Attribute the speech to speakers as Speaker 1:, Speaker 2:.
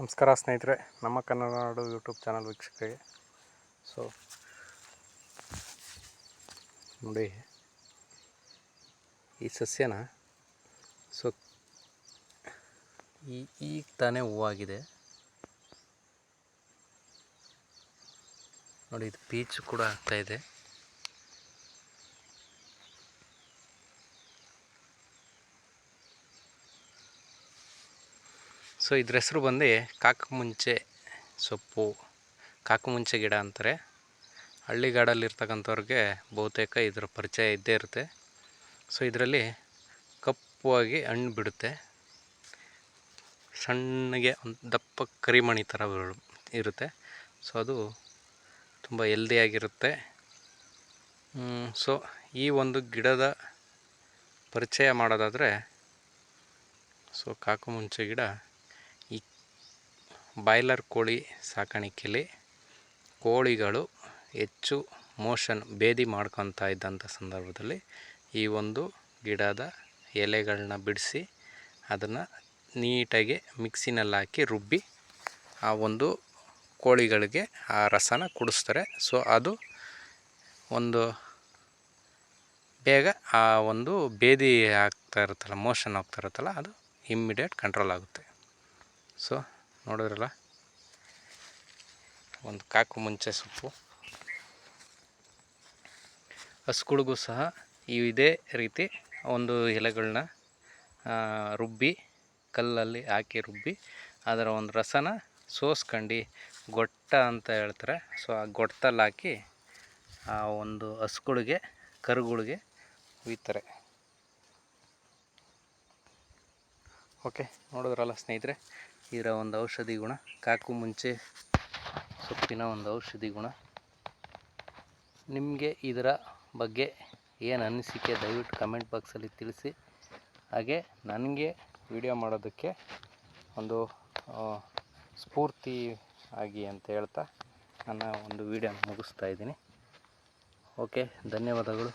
Speaker 1: ನಮಸ್ಕಾರ ಸ್ನೇಹಿತರೆ, ನಮ್ಮ ಕನ್ನಡ ನಾಡು ಯೂಟ್ಯೂಬ್ ಚಾನಲ್ ವೀಕ್ಷಕರಿಗೆ. ಸೊ ನೋಡಿ, ಈ ಸಸ್ಯನ ಸೊ ಈ ಈಗ ತಾನೇ ಹೂವಾಗಿದೆ. ನೋಡಿ, ಇದು ಪೀಚ್ ಕೂಡ ಆಗ್ತಾ ಸೊ ಇದ್ರ ಹೆಸರು ಬಂದು ಕಾಕಮುಂಚೆ ಸೊಪ್ಪು. ಕಾಕಮುಂಚೆ ಗಿಡ ಅಂತಾರೆ. ಹಳ್ಳಿಗಾಡಲ್ಲಿರ್ತಕ್ಕಂಥವ್ರಿಗೆ ಬಹುತೇಕ ಇದರ ಪರಿಚಯ ಇದ್ದೇ ಇರುತ್ತೆ. ಸೊ ಇದರಲ್ಲಿ ಕಪ್ಪುವಾಗಿ ಹಣ್ಣು ಬಿಡುತ್ತೆ. ಸಣ್ಣಗೆ ಒಂದು ದಪ್ಪ ಕರಿಮಣಿ ಥರ ಇರುತ್ತೆ. ಸೊ ಅದು ತುಂಬ ಹೆಲ್ದಿಯಾಗಿರುತ್ತೆ ಸೊ ಈ ಒಂದು ಗಿಡದ ಪರಿಚಯ ಮಾಡೋದಾದರೆ, ಸೊ ಕಾಕು ಮುಂಚೆ ಗಿಡ ಬಾಯ್ಲರ್ ಕೋಳಿ ಸಾಕಾಣಿಕೆಯಲ್ಲಿ ಕೋಳಿಗಳು ಹೆಚ್ಚು ಮೋಷನ್ ಬೇದಿ ಮಾಡ್ಕೊತಾ ಇದ್ದಂಥ ಸಂದರ್ಭದಲ್ಲಿ ಈ ಒಂದು ಗಿಡದ ಎಲೆಗಳನ್ನ ಬಿಡಿಸಿ ಅದನ್ನು ನೀಟಾಗಿ ಮಿಕ್ಸಿನಲ್ಲಿ ಹಾಕಿ ರುಬ್ಬಿ ಆ ಒಂದು ಕೋಳಿಗಳಿಗೆ ಆ ರಸನ ಕುಡಿಸ್ತಾರೆ. ಸೊ, ಅದು ಒಂದು ಬೇಗ ಆ ಒಂದು ಬೇದಿ ಆಗ್ತಾ ಇರುತ್ತಲ್ಲ, ಮೋಷನ್ ಆಗ್ತಾ ಇರುತ್ತಲ್ಲ, ಅದು ಇಮ್ಮಿಡಿಯೇಟ್ ಕಂಟ್ರೋಲ್ ಆಗುತ್ತೆ. ಸೊ ನೋಡಿದ್ರಲ್ಲ? ಒಂದು ಕಾಕು ಮುಂಚೆ ಸೊಪ್ಪು. ಹಸುಗಳಿಗೂ ಸಹ ಈ ಇದೇ ರೀತಿ ಒಂದು ಎಲೆಗಳನ್ನ ರುಬ್ಬಿ, ಕಲ್ಲಲ್ಲಿ ಹಾಕಿ ರುಬ್ಬಿ, ಅದರ ಒಂದು ರಸನ ಸೋಸ್ಕೊಂಡು ಗೊಟ್ಟ ಅಂತ ಹೇಳ್ತಾರೆ. ಸೊ, ಆ ಗೊಟ್ಟದಲ್ಲಿ ಹಾಕಿ ಆ ಒಂದು ಹಸುಗಳಿಗೆ, ಕರುಗಳಿಗೆ ಹುಯ್ತಾರೆ. ಓಕೆ, ನೋಡಿದ್ರಲ್ಲ ಸ್ನೇಹಿತರೆ, ಇದರ ಒಂದು ಔಷಧಿ ಗುಣ. ಕಾಕು ಮುಂಚೆ ಸೊಪ್ಪಿನ ಒಂದು ಔಷಧಿ ಗುಣ. ನಿಮಗೆ ಇದರ ಬಗ್ಗೆ ಏನು ಅನಿಸಿಕೆ ದಯವಿಟ್ಟು ಕಮೆಂಟ್ ಬಾಕ್ಸಲ್ಲಿ ತಿಳಿಸಿ. ಹಾಗೆ ನನಗೆ ವಿಡಿಯೋ ಮಾಡೋದಕ್ಕೆ ಒಂದು ಸ್ಫೂರ್ತಿ ಆಗಿ ಅಂತ ಹೇಳ್ತಾ ನನ್ನ ಒಂದು ವಿಡಿಯೋ ಮುಗಿಸ್ತಾ ಇದ್ದೀನಿ. ಓಕೆ, ಧನ್ಯವಾದಗಳು.